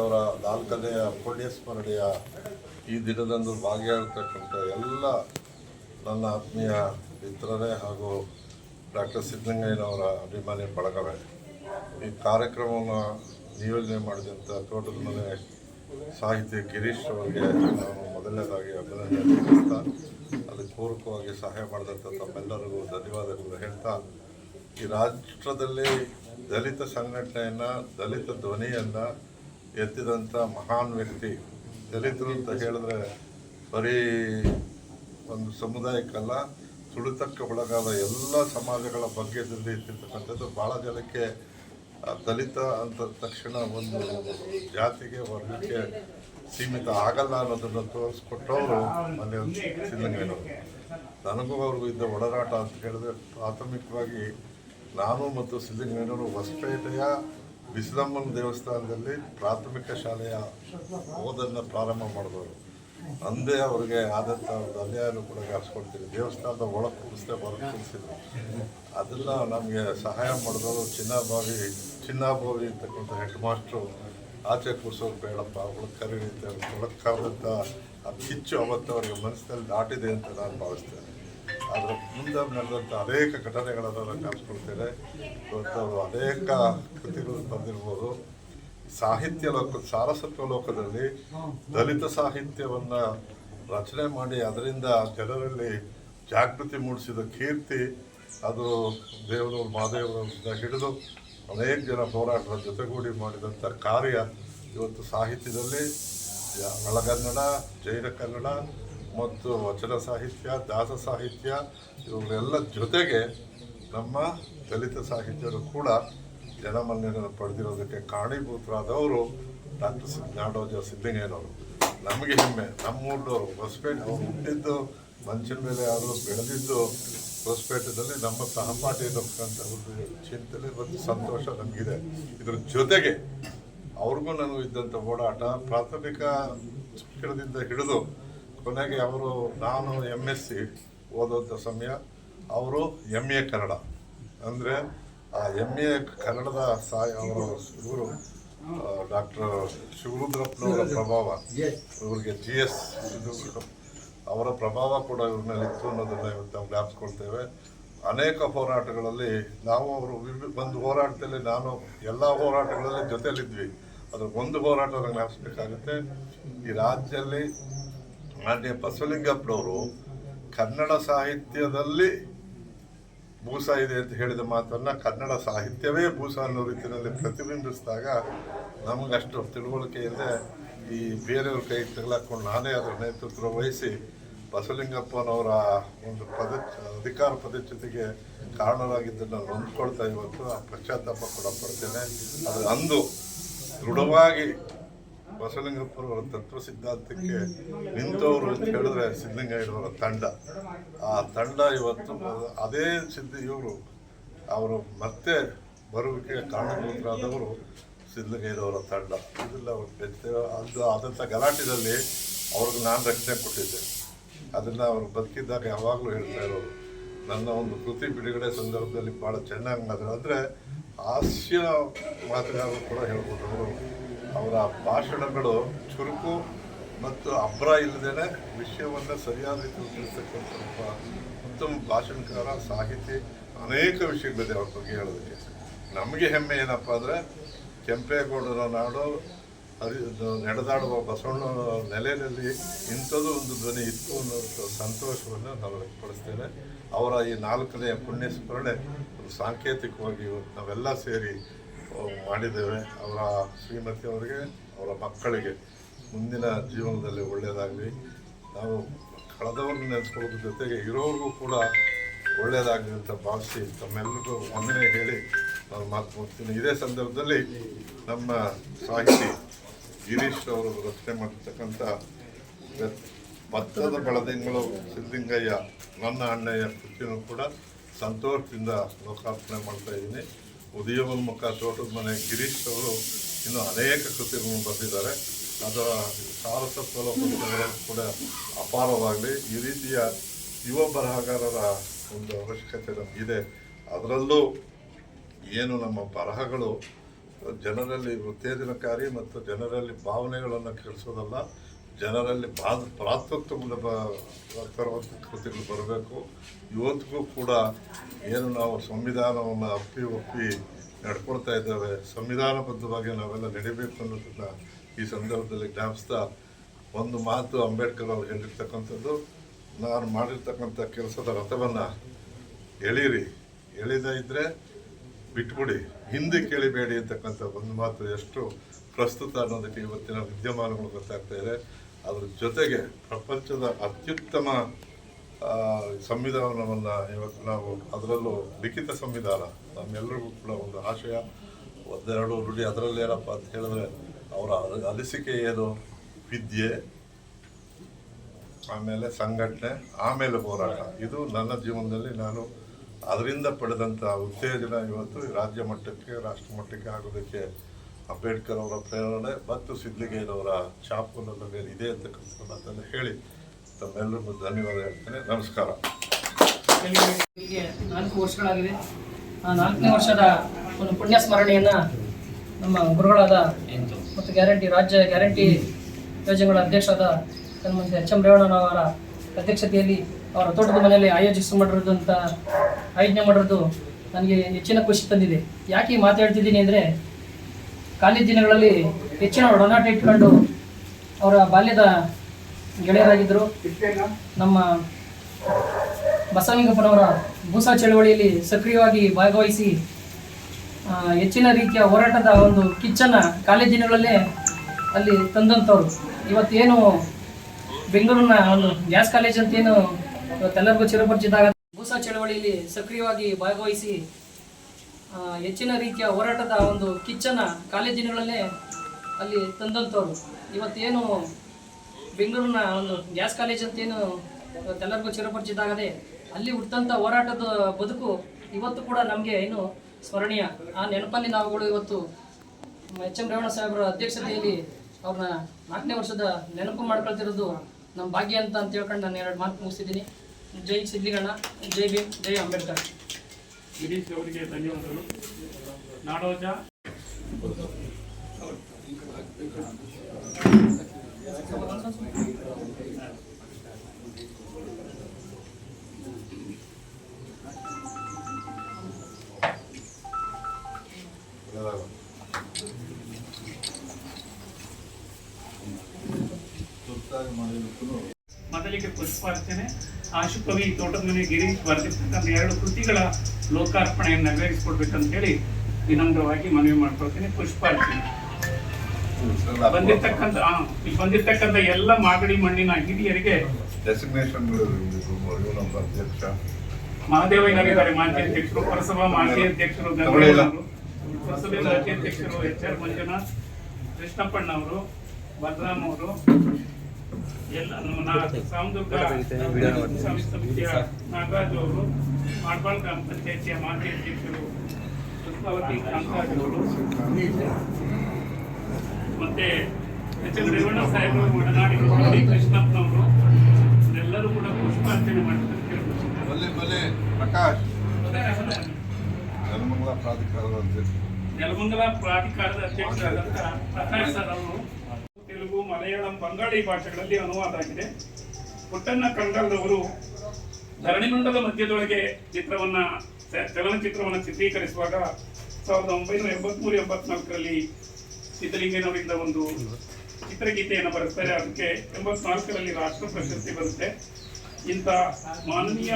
ಅವರ ನಾಲ್ಕನೆಯ ಪುಣ್ಯ ಸ್ಮರಣೆಯ ಈ ದಿನದಂದು ಭಾಗಿಯಾಗಿರ್ತಕ್ಕಂಥ ಎಲ್ಲ ನನ್ನ ಆತ್ಮೀಯ ಮಿತ್ರರೇ ಹಾಗೂ ಡಾಕ್ಟರ್ ಸಿದ್ದಲಿಂಗಯ್ಯನವರ ಅಭಿಮಾನಿ ಬಳಗವೇ, ಈ ಕಾರ್ಯಕ್ರಮವನ್ನು ನಿಯೋಜನೆ ಮಾಡಿದಂಥ ತೋಟದ ಮನೆ ಸಾಹಿತಿ ಗಿರೀಶ್ ಅವರಿಗೆ ನಾನು ಮೊದಲನೇದಾಗಿ ಅಭಿನಂದನೆ ಸಲ್ಲಿಸ್ತಾ ಅದಕ್ಕೆ ಪೂರಕವಾಗಿ ಸಹಾಯ ಮಾಡಿದಂಥ ತಮ್ಮೆಲ್ಲರಿಗೂ ಧನ್ಯವಾದಗಳು ಹೇಳ್ತಾ, ಈ ರಾಷ್ಟ್ರದಲ್ಲಿ ದಲಿತ ಸಂಘಟನೆಯನ್ನು, ದಲಿತ ಧ್ವನಿಯನ್ನು ಎತ್ತಿದಂಥ ಮಹಾನ್ ವ್ಯಕ್ತಿ, ದಲಿತರು ಅಂತ ಹೇಳಿದ್ರೆ ಬರೀ ಒಂದು ಸಮುದಾಯಕ್ಕಲ್ಲ ತುಳಿತಕ್ಕೆ ಒಳಗಾದ ಎಲ್ಲ ಸಮಾಜಗಳ ಬಗ್ಗೆ ತಿಳಿದಿರ್ತಕ್ಕಂಥದ್ದು ಭಾಳ ಜನಕ್ಕೆ ದಲಿತ ಅಂತ ತಕ್ಷಣ ಒಂದು ಜಾತಿಗೆ, ವರ್ಗಕ್ಕೆ ಸೀಮಿತ ಆಗಲ್ಲ ಅನ್ನೋದನ್ನು ತೋರಿಸ್ಕೊಟ್ಟವರು ಮನೆ ಸಿದ್ದಲಿಂಗಯ್ಯನವರು ನನಗೂ ಅವ್ರಿಗೂ ಇದ್ದ ಒಡನಾಟ ಅಂತ ಹೇಳಿದ್ರೆ ಪ್ರಾಥಮಿಕವಾಗಿ ನಾನು ಮತ್ತು ಸಿದ್ದಲಿಂಗಯ್ಯನವರು ಹೊಸಪೇಟೆಯ ಬಿಸಿಲಮ್ಮನ ದೇವಸ್ಥಾನದಲ್ಲಿ ಪ್ರಾಥಮಿಕ ಶಾಲೆಯ ಓದನ್ನು ಪ್ರಾರಂಭ ಮಾಡಿದವರು. ಅಂದೇ ಅವ್ರಿಗೆ ಆದಂಥ ಒಂದು ಅನ್ಯಾಯನೂ ಕೂಡ ಗಾರಿಸ್ಕೊಳ್ತೀವಿ ದೇವಸ್ಥಾನದ ಒಳಗೆ ಕುಡಿಸ್ದೆ ಅದನ್ನು ನಮಗೆ ಸಹಾಯ ಮಾಡಿದವರು ಚಿನ್ನಾಭಾವಿ ಚಿನ್ನಾಭಾವಿ ಅಂತಕ್ಕಂಥ ಹೆಡ್ ಮಾಸ್ಟ್ರು ಆಚೆ ಕೂರ್ಸೋರು ಬೇಡಪ್ಪ, ಒಳಗೆ ಕರೀರಿ ಅಂತ ಒಳಗೆ ಕರೆದಂಥ ಆ ಅವತ್ತು ಅವರಿಗೆ ಮನಸ್ಸಿನಲ್ಲಿ ದಾಟಿದೆ ಅಂತ ನಾನು ಭಾವಿಸ್ತೇನೆ. ಅದರ ಮುಂದೆ ನಡೆದಂಥ ಅನೇಕ ಘಟನೆಗಳನ್ನು ನಾನು ಕಾಣಿಸ್ಕೊಳ್ತೇನೆ ಇವತ್ತು ಅನೇಕ ಕೃತಿಗಳು ಬಂದಿರ್ಬೋದು ಸಾಹಿತ್ಯ ಲೋಕ ಸಾರಸತ್ವ ಲೋಕದಲ್ಲಿ ದಲಿತ ಸಾಹಿತ್ಯವನ್ನು ರಚನೆ ಮಾಡಿ ಅದರಿಂದ ಜನರಲ್ಲಿ ಜಾಗೃತಿ ಮೂಡಿಸಿದ ಕೀರ್ತಿ, ಅದು ದೇವರವರು ಮಹಾದೇವರಿಂದ ಹಿಡಿದು ಅನೇಕ ಜನ ಹೋರಾಟದ ಜೊತೆಗೂಡಿ ಮಾಡಿದಂಥ ಕಾರ್ಯ ಇವತ್ತು ಸಾಹಿತ್ಯದಲ್ಲಿ ಒಳಗನ್ನಡ ಜೈನ ಕನ್ನಡ ಮತ್ತು ವಚನ ಸಾಹಿತ್ಯ, ದಾಸ ಸಾಹಿತ್ಯ ಇವುಗಳೆಲ್ಲ ಜೊತೆಗೆ ನಮ್ಮ ದಲಿತ ಸಾಹಿತ್ಯರು ಕೂಡ ಜನಮನ್ನಣೆಯನ್ನು ಪಡೆದಿರೋದಕ್ಕೆ ಕಾರಣೀಭೂತರಾದವರು ಡಾಕ್ಟರ್ ಸಿ ನಾಡೋಜ ಸಿದ್ದಲಿಂಗಯ್ಯನವರು ನಮಗೆ ಹೆಮ್ಮೆ ನಮ್ಮೂರವರು ಹೊಸಪೇಟೆ ಅವರು ಹುಟ್ಟಿದ್ದು ಮಂಚಿನ ಮೇಲೆ ಯಾರು ಬೆಳೆದಿದ್ದು ಹೊಸಪೇಟೆದಲ್ಲಿ ನಮ್ಮ ಸಹಪಾಠಿ ಇರತಕ್ಕಂಥ ಒಂದು ಚಿಂತನೆ ಮತ್ತು ಸಂತೋಷ ನಮಗಿದೆ. ಇದ್ರ ಜೊತೆಗೆ ಅವ್ರಿಗೂ ನನಗೂ ಇದ್ದಂಥ ಓಡಾಟ ಪ್ರಾಥಮಿಕ ಶಿಕ್ಷಣದಿಂದ ಹಿಡಿದು ಕೊನೆಗೆ ಅವರು ನಾನು ಎಂ ಎಸ್ ಸಿ ಓದೋದ ಸಮಯ ಅವರು ಎಂ ಎ ಕನ್ನಡ. ಅಂದರೆ ಆ ಎಂ ಎ ಕನ್ನಡದ ಸಾಯ ಅವರು ಇವರು ಡಾಕ್ಟರ್ ಶಿವರುದ್ರಪ್ಪನವರ ಪ್ರಭಾವ. ಇವರಿಗೆ ಜಿ ಎಸ್ ಅವರ ಪ್ರಭಾವ ಕೂಡ ಇವ್ರ ಮೇಲೆ ಇತ್ತು ಅನ್ನೋದನ್ನ ಇವತ್ತು ನಾವು ಜ್ಞಾಪಿಸ್ಕೊಳ್ತೇವೆ. ಅನೇಕ ಹೋರಾಟಗಳಲ್ಲಿ ನಾವು ಅವರು ವಿವಿ- ಒಂದು ಹೋರಾಟದಲ್ಲಿ ನಾನು ಎಲ್ಲ ಹೋರಾಟಗಳಲ್ಲಿ ಜೊತೆಯಲ್ಲಿದ್ವಿ. ಅದ್ರ ಒಂದು ಹೋರಾಟ ಜ್ಞಾಪಿಸ್ಬೇಕಾಗುತ್ತೆ. ಈ ರಾಜ್ಯದಲ್ಲಿ ಮಾನ್ಯ ಬಸವಲಿಂಗಪ್ಪನವರು ಕನ್ನಡ ಸಾಹಿತ್ಯದಲ್ಲಿ ಭೂಸ ಇದೆ ಅಂತ ಹೇಳಿದ ಮಾತನ್ನ ಕನ್ನಡ ಸಾಹಿತ್ಯವೇ ಭೂಸ ಅನ್ನೋ ರೀತಿಯಲ್ಲಿ ಪ್ರತಿಬಿಂಬಿಸಿದಾಗ ನಮಗಷ್ಟು ತಿಳುವಳಿಕೆ ಇದೆ ಈ ಬೇರೆಯವ್ರ ಕೈ ತಗಲಾಕೊಂಡು ನಾನೇ ಅದರ ನೇತೃತ್ವ ವಹಿಸಿ ಬಸವಲಿಂಗಪ್ಪನವರ ಒಂದು ಪದ ಅಧಿಕಾರ ಪದಚ್ಯುತಿಗೆ ಕಾರಣರಾಗಿದ್ದನ್ನು ನೊಂದ್ಕೊಳ್ತಾ ಇವತ್ತು ಆ ಪಶ್ಚಾತ್ತಾಪ ಕೂಡ ಪಡ್ತೇನೆ. ಅದು ಅಂದು ದೃಢವಾಗಿ ಬಸವಲಿಂಗಪ್ಪನವರ ತತ್ವ ಸಿದ್ಧಾಂತಕ್ಕೆ ನಿಂತವರು ಅಂತ ಹೇಳಿದ್ರೆ ಸಿದ್ಧಲಿಂಗಯ್ಯನವರ ತಂಡ. ಆ ತಂಡ ಇವತ್ತು ಅದೇ ಸಿದ್ಧ ಇವರು. ಅವರು ಮತ್ತೆ ಬರುವಿಕೆ ಕಾರಣಭೂತರಾದವರು ಸಿದ್ಧಲಿಂಗಯ್ಯನವರ ತಂಡ. ಇದೆಲ್ಲ ಅವ್ರು ಬೆಚ್ಚ- ಅದು ಆದಂಥ ಗಲಾಟೆಯಲ್ಲಿ ಅವ್ರಿಗೆ ನಾನು ರಕ್ಷಣೆ ಕೊಟ್ಟಿದ್ದೆ. ಅದನ್ನು ಅವರು ಬದುಕಿದ್ದಾಗ ಯಾವಾಗಲೂ ಹೇಳ್ತಾ ಇರೋರು. ನನ್ನ ಒಂದು ಕೃತಿ ಬಿಡುಗಡೆ ಸಂದರ್ಭದಲ್ಲಿ ಭಾಳ ಚೆನ್ನಾಗಿ ಮಾತಾಡೋದು ಅಂದರೆ ಹಾಸ್ಯ ಮಾತುಗಾರರು ಕೂಡ ಹೇಳ್ಬೋದು ಅವರು. ಅವರ ಭಾಷಣಗಳು ಚುರುಕು ಮತ್ತು ಅಬ್ರ ಇಲ್ಲದೇ ವಿಷಯವನ್ನು ಸರಿಯಾದ ರೀತಿಯಲ್ಲಿ ತಿಳಿಸ್ತಕ್ಕಂಥ ಒಬ್ಬ ಉತ್ತಮ ಭಾಷಣಕಾರ, ಸಾಹಿತಿ, ಅನೇಕ ವಿಷಯಗಳಿದೆ ಅವ್ರ ಬಗ್ಗೆ ಹೇಳೋದಕ್ಕೆ. ನಮಗೆ ಹೆಮ್ಮೆ ಏನಪ್ಪ ಅಂದರೆ ಕೆಂಪೇಗೌಡರ ನಾಡು, ಹರಿ ನಡೆದಾಡುವ ಬಸವಣ್ಣ ನೆಲೆಯಲ್ಲಿ ಇಂಥದ್ದು ಒಂದು ಧ್ವನಿ ಇತ್ತು ಅನ್ನೋ ಸಂತೋಷವನ್ನು ನಾವು ವ್ಯಕ್ತಪಡಿಸ್ತೇನೆ. ಅವರ ಈ ನಾಲ್ಕನೆಯ ಪುಣ್ಯ ಸ್ಮರಣೆ ಸಾಂಕೇತಿಕವಾಗಿ ನಾವೆಲ್ಲ ಸೇರಿ ಮಾಡಿದ್ದೇವೆ. ಅವರ ಶ್ರೀಮತಿ ಅವರಿಗೆ, ಅವರ ಮಕ್ಕಳಿಗೆ ಮುಂದಿನ ಜೀವನದಲ್ಲಿ ಒಳ್ಳೆಯದಾಗಲಿ. ನಾವು ಕಳೆದವ್ರನ್ನ ನೆನೆಸ್ಕೊಳ್ಳೋದ್ರ ಜೊತೆಗೆ ಇರೋರಿಗೂ ಕೂಡ ಒಳ್ಳೆಯದಾಗಲಿ ಅಂತ ಭಾವಿಸಿ ತಮ್ಮೆಲ್ಲರಿಗೂ ಒಂದನೇ ಹೇಳಿ ನಾನು ಮಾತು ಮುಗಿಸ್ತೀನಿ. ಇದೇ ಸಂದರ್ಭದಲ್ಲಿ ನಮ್ಮ ಸಾಹಿತಿ ಗಿರೀಶ್ ಅವರು ರಚನೆ ಮಾಡಿರ್ತಕ್ಕಂಥ ಭತ್ತದ ಬೆಳದಿಂಗಳು ಸಿದ್ಧಲಿಂಗಯ್ಯ, ನನ್ನ ಅಣ್ಣಯ್ಯ ಕೃತಿಯನ್ನು ಕೂಡ ಸಂತೋಷದಿಂದ ಲೋಕಾರ್ಪಣೆ ಮಾಡ್ತಾ ಇದ್ದೀನಿ. ಉದಯೋನ್ಮುಖ ತೋಟದ ಮನೆ, ಗಿರೀಶ್ ಅವರು ಇನ್ನೂ ಅನೇಕ ಕೃತಿಗಳನ್ನು ಬರೆದಿದ್ದಾರೆ. ಅದರ ಸಾರಸತ್ವದ ಪುಸ್ತಕಗಳು ಕೂಡ ಅಪಾರವಾಗಲಿ. ಈ ರೀತಿಯ ಯುವ ಬರಹಗಾರರ ಒಂದು ಅವಶ್ಯಕತೆ ನಮಗಿದೆ ಅದರಲ್ಲೂ ಏನು ನಮ್ಮ ಬರಹಗಳು ಜನರಲ್ಲಿ ಉತ್ತೇಜನಕಾರಿ ಮತ್ತು ಜನರಲ್ಲಿ ಭಾವನೆಗಳನ್ನು ಕೆಡಿಸೋದಲ್ಲ, ಜನರಲ್ಲಿ ಬಾಧ ಪ್ರಾತೃತ್ವ ಕೃತಿಗಳು ಬರಬೇಕು. ಇವತ್ತಿಗೂ ಕೂಡ ಏನು ನಾವು ಸಂವಿಧಾನವನ್ನು ಅಪ್ಪಿ ಒಪ್ಪಿ ನಡ್ಕೊಳ್ತಾ ಇದ್ದೇವೆ, ಸಂವಿಧಾನಬದ್ಧವಾಗಿ ನಾವೆಲ್ಲ ನಡಿಬೇಕು ಅನ್ನೋದನ್ನು ಈ ಸಂದರ್ಭದಲ್ಲಿ ಜ್ಞಾಪಿಸ್ತಾ ಒಂದು ಮಾತು ಅಂಬೇಡ್ಕರ್ ಅವರು ಹೇಳಿರ್ತಕ್ಕಂಥದ್ದು, ನಾನು ಮಾಡಿರ್ತಕ್ಕಂಥ ಕೆಲಸದ ರಥವನ್ನು ಎಳೀರಿ, ಎಳಿದ ಇದ್ದರೆ ಬಿಟ್ಬಿಡಿ, ಹಿಂದೆ ಕೇಳಿಬೇಡಿ ಅಂತಕ್ಕಂಥ ಒಂದು ಮಾತು ಎಷ್ಟು ಪ್ರಸ್ತುತ ಅನ್ನೋದಕ್ಕೆ ಇವತ್ತಿನ ವಿದ್ಯಮಾನಗಳು ಗೊತ್ತಾಗ್ತಾ ಇದೆ. ಅದ್ರ ಜೊತೆಗೆ ಪ್ರಪಂಚದ ಅತ್ಯುತ್ತಮ ಸಂವಿಧಾನವನ್ನು ಇವತ್ತು ನಾವು ಅದರಲ್ಲೂ ಲಿಖಿತ ಸಂವಿಧಾನ ನಮ್ಮೆಲ್ಲರಿಗೂ ಕೂಡ ಒಂದು ಆಶಯ. ಒಂದೆರಡು ನುಡಿ ಅದರಲ್ಲಿ ಏನಪ್ಪ ಅಂತ ಹೇಳಿದ್ರೆ, ಅವರ ಅನಿಸಿಕೆ ಏನು? ವಿದ್ಯೆ, ಆಮೇಲೆ ಸಂಘಟನೆ, ಆಮೇಲೆ ಹೋರಾಟ. ಇದು ನನ್ನ ಜೀವನದಲ್ಲಿ ನಾನು ಅದರಿಂದ ಪಡೆದಂಥ ಉತ್ತೇಜನ ಇವತ್ತು ರಾಜ್ಯ ಮಟ್ಟಕ್ಕೆ, ರಾಷ್ಟ್ರ ಮಟ್ಟಕ್ಕೆ ಆಗೋದಕ್ಕೆ ಅಂಬೇಡ್ಕರ್ ಅವರ ಪ್ರೇರಣೆ, ಮತ್ತು ಸಿದ್ಧಲಿಂಗಯ್ಯನವರ ಚಾಪು ನನ್ನ ಮೇಲೆ ಇದೆ ಅಂತಕ್ಕಂಥ ಮಾತನ್ನು ಹೇಳಿ ತಮ್ಮೆಲ್ಲರಿಗೂ ಧನ್ಯವಾದ ಹೇಳ್ತೇನೆ. ನಮಸ್ಕಾರ. ನಾಲ್ಕು ವರ್ಷಗಳಾಗಿದೆ. ಆ ನಾಲ್ಕನೇ ವರ್ಷದ ಒಂದು ಪುಣ್ಯ ಸ್ಮರಣೆಯನ್ನು ನಮ್ಮ ಗುರುಗಳಾದ ಮತ್ತು ಗ್ಯಾರಂಟಿ, ರಾಜ್ಯ ಗ್ಯಾರಂಟಿ ಯೋಜನೆಗಳ ಅಧ್ಯಕ್ಷರಾದ ಸನ್ಮಾನ್ಯ ಎಚ್ ಎಂ ರೇವಣ್ಣನವರ ಅಧ್ಯಕ್ಷತೆಯಲ್ಲಿ ಅವರ ತೋಟದ ಮನೆಯಲ್ಲಿ ಆಯೋಜಿಸಿ ಮಾಡಿರೋದಂಥ ಆಯೋಜನೆ ಮಾಡಿರೋದು ನನಗೆ ಹೆಚ್ಚಿನ ಖುಷಿ ತಂದಿದೆ. ಯಾಕೆ ಮಾತಾಡ್ತಿದ್ದೀನಿ ಅಂದರೆ, ಖಾಲಿ ದಿನಗಳಲ್ಲಿ ಹೆಚ್ಚಿನ ಒಡನಾಟ ಇಟ್ಕೊಂಡು ಅವರ ಬಾಲ್ಯದ ಗೆಳೆಯರಾಗಿದ್ದರು. ನಮ್ಮ ಬಸವಲಿಂಗಪ್ಪನವರ ಭೂಸಾ ಚಳವಳಿಯಲ್ಲಿ ಸಕ್ರಿಯವಾಗಿ ಭಾಗವಹಿಸಿ ಹೆಚ್ಚಿನ ರೀತಿಯ ಹೋರಾಟದ ಒಂದು ಕಿಚ್ಚನ್ನು ಕಾಲೇಜಿನಗಳಲ್ಲೇ ಅಲ್ಲಿ ತಂದಂಥವ್ರು. ಇವತ್ತೇನು ಬೆಂಗಳೂರಿನ ಒಂದು ಗ್ಯಾಸ್ ಕಾಲೇಜ್ ಅಂತೇನು ಇವತ್ತೆಲ್ಲರಿಗೂ ಚಿರಪರಿಚಿದಾಗ ಭೂಸಾ ಚಳವಳಿಯಲ್ಲಿ ಸಕ್ರಿಯವಾಗಿ ಭಾಗವಹಿಸಿ ಹೆಚ್ಚಿನ ರೀತಿಯ ಹೋರಾಟದ ಒಂದು ಕಿಚ್ಚನ್ನು ಕಾಲೇಜಿನಗಳಲ್ಲೇ ಅಲ್ಲಿ ತಂದಂಥವ್ರು. ಇವತ್ತೇನು ಬೆಂಗಳೂರಿನ ಒಂದು ಗ್ಯಾಸ್ ಕಾಲೇಜ್ ಅಂತೇನು ಎಲ್ಲರಿಗೂ ಚಿರಪರಿಚಿತ ಆಗದೆ ಅಲ್ಲಿ ಹುಟ್ಟಂಥ ಹೋರಾಟದ ಬದುಕು ಇವತ್ತು ಕೂಡ ನಮಗೆ ಏನು ಸ್ಮರಣೀಯ. ಆ ನೆನಪಲ್ಲಿ ನಾವುಗಳು ಇವತ್ತು ಎಚ್ ಎಂ ರೇವಣ್ಣ ಸಾಹೇಬರ ಅಧ್ಯಕ್ಷತೆಯಲ್ಲಿ ಅವ್ರನ್ನ ನಾಲ್ಕನೇ ವರ್ಷದ ನೆನಪು ಮಾಡ್ಕೊಳ್ತಿರೋದು ನಮ್ಮ ಭಾಗ್ಯ ಅಂತ ಅಂತ ಹೇಳ್ಕೊಂಡು ನಾನು ಎರಡು ಮಾತು ಮುಗಿಸಿದ್ದೀನಿ ಜೈ ಸಿದ್ಲಿಗಣ್ಣ ಜೈ ಭೀಮ್, ಜೈ ಅಂಬೇಡ್ಕರ್. ಗಿರೀಶ್ ಅವರಿಗೆ ಧನ್ಯವಾದಗಳು. ನಾಡೋಜ. ಮೊದಲಿಗೆ ಪುಷ್ಪಾರ್ಚನೆ. ಆಶುಕವಿ ತೋಟದ ಮನೆ ಗಿರೀಶ್ ಬರೆದಿರ್ತಕ್ಕಂಥ ಎರಡು ಕೃತಿಗಳ ಲೋಕಾರ್ಪಣೆಯನ್ನು ನೆರವೇರಿಸಿಕೊಡ್ಬೇಕಂತ ಹೇಳಿ ವಿನಮ್ರವಾಗಿ ಮನವಿ ಮಾಡ್ಕೊಳ್ತೀನಿ. ಪುಷ್ಪಾರ್ಚನೆ. ಬಂದಿರ್ತಕ್ಕಂಥ ಆ, ಇಲ್ಲಿ ಬಂದಿರ್ತಕ್ಕಂಥ ಎಲ್ಲ ಮಾಗಡಿ ಮಣ್ಣಿನ ಹಿರಿಯರಿಗೆ ಮಹಾದೇವಯ್ಯನವರಿದ್ದಾರೆ ಮಾಜಿ ಅಧ್ಯಕ್ಷರು ಪುರಸಭಾ ಮಾಜಿ ಅಧ್ಯಕ್ಷರು ಪುರಸಭೆ ಮಾಜಿ ಅಧ್ಯಕ್ಷರು ಎಚ್ ಆರ್ ಮಂಜುನಾಥ್ ಕೃಷ್ಣಪ್ಪಣ್ಣ ಅವರು ಬಲರಾಮ್ ಅವರು ಎಲ್ಲ ನಮ್ಮ ಸಾಮದುರ್ಗ ಸಮಿತಿಯ ನಾಗರಾಜ್ ಅವರು ಮಾಡ್ಬಾಳ್ ಗ್ರಾಮ ಪಂಚಾಯತಿಯ ಮಾಜಿ ಅಧ್ಯಕ್ಷರು ಪುಷ್ಪಾವತಿ ಕಾಂತರಾಜ್ ಅವರು ಮತ್ತೆ ಎಚ್ ಎಂ ರೇವಣ್ಣ ಸಾಹೇಬರು ಒಡನಾಡಿಗಳು ಕೃಷ್ಣಪ್ಪನವರು. ಎಲ್ಲರೂ ಕೂಡ ಪುಷ್ಪಾರ್ಚನೆ ಮಾಡಿದ್ದಾರೆ ಪ್ರಕಾಶ್. ನೆಲಮಂಗಲ ಪ್ರಾಧಿಕಾರದ ಅಧ್ಯಕ್ಷ. ಪ್ರಾಧಿಕಾರದ ಅಧ್ಯಕ್ಷರಾದಂತಹ ಪ್ರಕಾಶ್ ಸರ್ ಅವರು ತೆಲುಗು ಮಲಯಾಳಂ ಬಂಗಾಳಿ ಭಾಷೆಗಳಲ್ಲಿ ಅನುವಾದ ಆಗಿದೆ. ಪುಟ್ಟಣ್ಣ ಕಂಡಲ್ರವರು ಧರಣಿಮಂಡಲ ಮಧ್ಯದೊಳಗೆ ಚಿತ್ರವನ್ನ ಚಲನಚಿತ್ರವನ್ನ ಚಿತ್ರೀಕರಿಸುವಾಗ ಸಾವಿರದ ಒಂಬೈನೂರ ಎಂಬತ್ಮೂರು ಎಂಬತ್ನಾಲ್ಕರಲ್ಲಿ ಸಿದ್ದಲಿಂಗನವರಿಂದ ಒಂದು ಚಿತ್ರಗೀತೆಯನ್ನು ಬರೆಸ್ತಾರೆ. ಅದಕ್ಕೆ ಎಂಬತ್ನಾಲ್ಕರಲ್ಲಿ ರಾಷ್ಟ್ರ ಪ್ರಶಸ್ತಿ ಬರುತ್ತೆ. ಇಂಥ ಮಾನನೀಯ